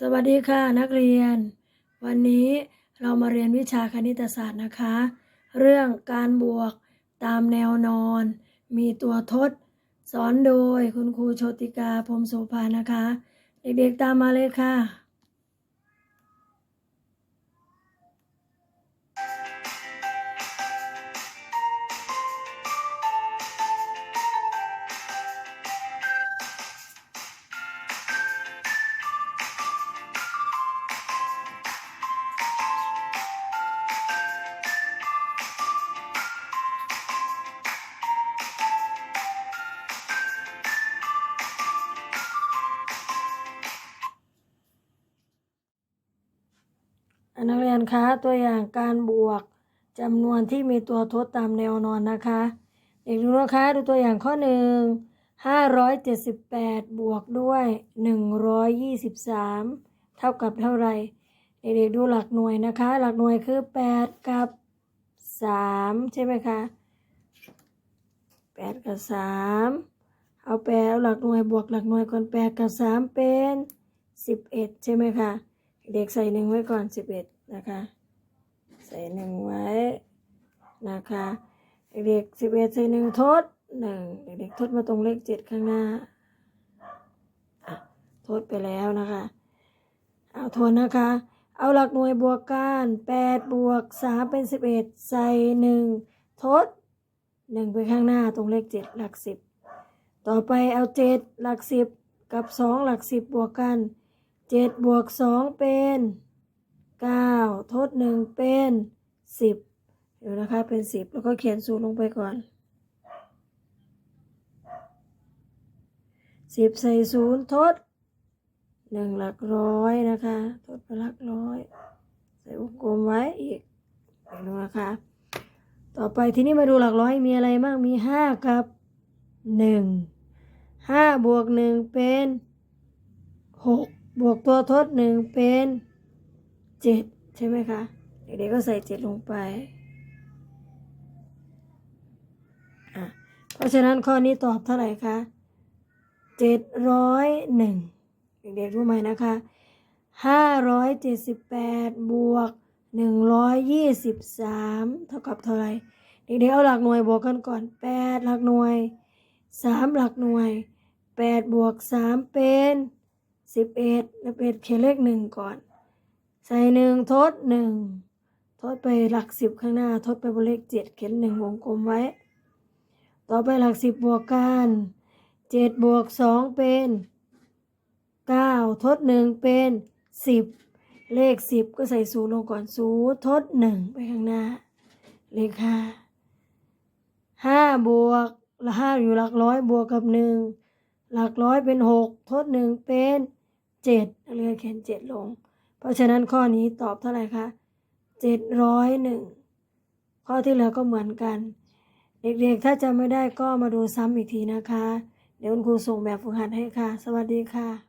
สวัสดีค่ะนักเรียน วันนี้เรามาเรียนวิชาคณิตศาสตร์นะคะ เรื่องการบวกตามแนวนอน มีตัวทด สอนโดยคุณครูโชติกาพรมโสภานะคะ เด็กๆตามมาเลยค่ะ นักเรียนคะตัวอย่างการบวกจำนวนที่มีตัวทดตามแนวนอนนะคะ เด็กดูนะคะดูตัวอย่างข้อหนึ่งห้าร้อยเจ็ดสิบแปดบวกด้วยหนึ่งร้อยยี่สิบสามเท่ากับเท่าไหร่เด็กๆดูหลักหน่วยนะคะ หลักหน่วยคือแปดกับสามใช่ไหมคะแปดกับสามเอาแปดเอาหลักหน่วยบวกหลักหน่วยก่อนแปดกับสามเป็นสิบเอ็ดใช่ไหมคะเด็กใส่หนึ่งไว้ก่อนสิบเอ็ด นะคะ ใส่หนึ่งไว้นะคะเด็กสิบเอ็ดใส่หนึ่งทดหนึ่งเด็กทดมาตรงเลขเจ็ดข้างหน้าทดไปแล้วนะคะ เอาทวนนะคะ เอาหลักหน่วยบวกกันแปดบวกสามเป็นสิบเอ็ดใส่หนึ่งทดหนึ่งไปข้างหน้าตรงเลขเจ็ดหลักสิบต่อไปเอาเจ็ดหลักสิบกับสองหลักสิบบวกกันเจ็ดบวกสองเป็น เก้าทดหนึ่งเป็นสิบเดี๋ยวนะคะ เป็นสิบแล้วก็เขียนศูนย์ลงไปก่อนสิบใส่ศูนย์ทดหนึ่งหลักร้อยนะคะ ทดไปหลักร้อย ใส่วงกลมไว้อีกดี๋ยวนะคะ ต่อไปทีนี้มาดูหลักร้อยมีอะไรบ้าง มีห้ากับหนึ่งห้าบวกหนึ่งเป็นหกบวกตัวทดหนึ่งเป็น เจ็ดใช่ไหมคะ เด็กๆก็ใส่เจ็ดลงไปอะเพราะฉะนั้นข้อนี้ตอบเท่าไหร่คะเจ็ดร้อยหนึ่งเด็กๆรู้ไหมนะคะห้าร้อยเจ็ดสิบแปดบวกหนึ่งร้อยยี่สิบสามเท่ากับเท่าไหร่เด็กๆเอาหลักหน่วยบวกกันก่อนแปดหลักหน่วยสามหลักหน่วยแปดบวกสามเป็นสิบเอ็ดแล้วเป็นเขียนเลขหนึ่งก่อน ใส่หนึ่งทดหนึ่งทดไปหลักสิบข้างหน้า ทดไปบนเลขเจ็ดเขียนหนึ่งวงกลมไว้ ต่อไปหลักสิบบวกกันเจ็ดบวกสองเป็นเก้าทดหนึ่งเป็นสิบเลขสิบก็ใส่ศูนย์ลงก่อนศูนย์ทดหนึ่งไปข้างหน้า เลขห้าห้าบวกละห้าอยู่หลักร้อยบวกกับหนึ่งหลักร้อยเป็นหกทดหนึ่งเป็นเจ็ดเลือเขียนเจ็ดลง ราะฉะนั้นข้อนี้ตอบเท่าไหร่คะ701 ข้อที่เหลือก็เหมือนกัน เด็กๆ ถ้าจำไม่ได้ก็มาดูซ้ำอีกทีนะคะ เดี๋ยวคุณครูส่งแบบฝึกหัดให้ค่ะ สวัสดีค่ะ